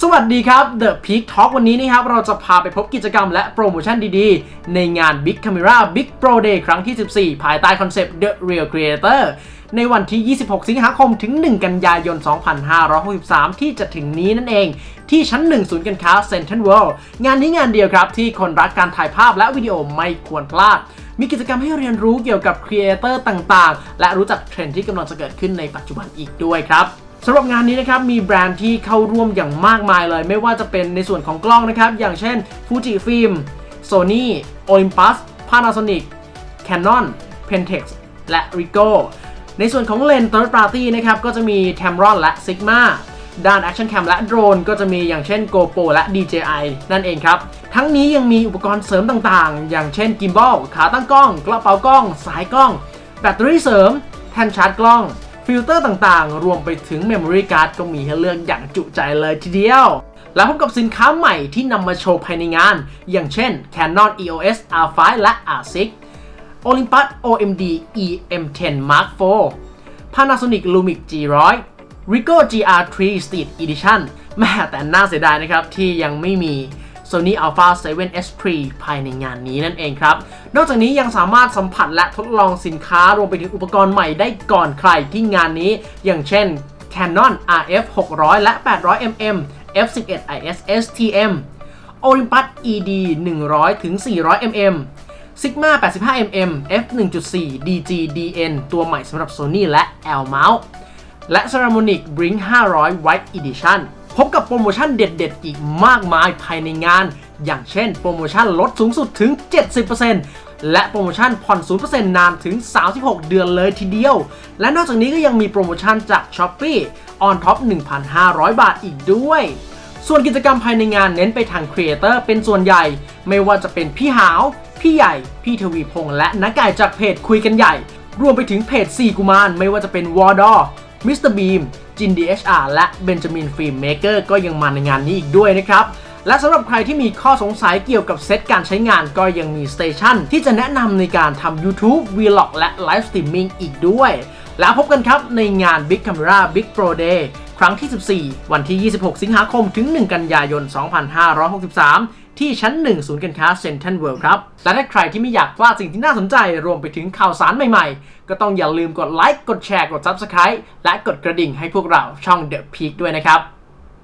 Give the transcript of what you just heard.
สวัสดีครับ The Peak Talk วันนี้นะครับ เราจะพาไปพบกิจกรรมและโปรโมชั่นดีๆ ในงาน Big Camera Big Pro Day ครั้งที่ 14 ภายใต้คอนเซปต์ The Real Creator ในวันที่ 26 สิงหาคม ถึง 1 กันยายน 2563 ที่จะถึงนี้นั่นเอง ที่ชั้น 1 ศูนย์การค้า Central World งานนี้งานเดียวครับ ที่คนรักการถ่ายภาพและวิดีโอไม่ควรพลาด มีกิจกรรมให้เรียนรู้เกี่ยวกับครีเอเตอร์ต่างๆ และรู้จักเทรนด์ที่กำลังจะเกิดขึ้นในปัจจุบันอีกด้วยครับ สำหรับงานนี้นะครับมีแบรนด์ที่เข้าร่วมอย่างมากมายเลย ไม่ว่าจะเป็นในส่วนของกล้องนะครับ อย่างเช่น Fuji Film Sony Olympus Panasonic Canon Pentax และ Ricoh ในส่วนของเลนส์ Third Party นะครับก็จะมี Tamron และ Sigma ด้าน Action Cam และโดรนก็จะมีอย่างเช่น GoPro และ DJI นั่นเองครับ ทั้งนี้ยังมีอุปกรณ์เสริมต่างๆ อย่างเช่น Gimbal ขาตั้งกล้อง กระเป๋ากล้อง สายกล้อง แบตเตอรี่เสริม แท่นชาร์จกล้อง ฟิลเตอร์ต่างๆ รวมไปถึง Memory Card ก็มีให้เลือกอย่างจุใจเลยทีเดียว แล้วพบกับสินค้าใหม่ที่นำมาโชว์ภายในงาน อย่างเช่น Canon EOS R5 และ R6 Olympus OMD EM10 Mark IV Panasonic Lumix G100 Ricoh GR3 Street Edition แม่แต่น่าเสียดายนะครับที่ยังไม่มี Sony Alpha 7 S Pre ภายในงานนี้นั่นเองครับ นอกจากนี้ยังสามารถสัมผัสและทดลองสินค้ารวมไปถึงอุปกรณ์ใหม่ได้ก่อนใครที่งานนี้ อย่างเช่น Canon RF 600 และ 800 mm f11 IS STM Olympus ED 100 ถึง 400 mm Sigma 85 mm f 1.4 DG DN ตัวใหม่สำหรับ Sony และ L Mount และ Ceramic Blink 500 White Edition พบกับโปรโมชั่นเด็ดๆ อีกมากมายภายในงาน อย่างเช่น โปรโมชั่นลดสูงสุดถึง 70%และโปรโมชั่นผ่อน 0%นานถึง 36 เดือนเลยทีเดียว และนอกจากนี้ก็ยังมีโปรโมชั่นจาก Shopee on top 1,500 บาทอีกด้วย ส่วนกิจกรรมภายในงานเน้นไปทางครีเอเตอร์เป็นส่วนใหญ่ ไม่ว่าจะเป็นพี่หาว พี่ใหญ่ พี่ทวีพงษ์และนักก่ายจากเพจคุยกันใหญ่ รวมไปถึงเพจ4กุมารไม่ว่าจะเป็นวอร์ดอมิสเตอร์บีม จิน DHR และเบนจามินฟิล์มเมเกอร์ก็ยังมาในงานนี้อีกด้วยนะครับและสำหรับใครที่มีข้อสงสัยเกี่ยวกับเซตการใช้งานก็ยังมีสเตชันที่จะแนะนำในการทำ YouTube Vlog และไลฟ์สตรีมมิ่งอีกด้วย แล้วพบกันครับในงาน Big Camera Big Pro Day ครั้งที่ 14 วันที่ 26 สิงหาคมถึง 1 กันยายน 2563ที่ชั้น 1 ศูนย์การค้าเซ็นทรัลเวิลด์ครับ และถ้าใครที่ไม่อยากพลาดสิ่งที่น่าสนใจ รวมไปถึงข่าวสารใหม่ๆ ก็ต้องอย่าลืมกดไลค์ กดแชร์ กด Subscribe และกดกระดิ่งให้พวกเราช่อง The Peak ด้วยนะครับ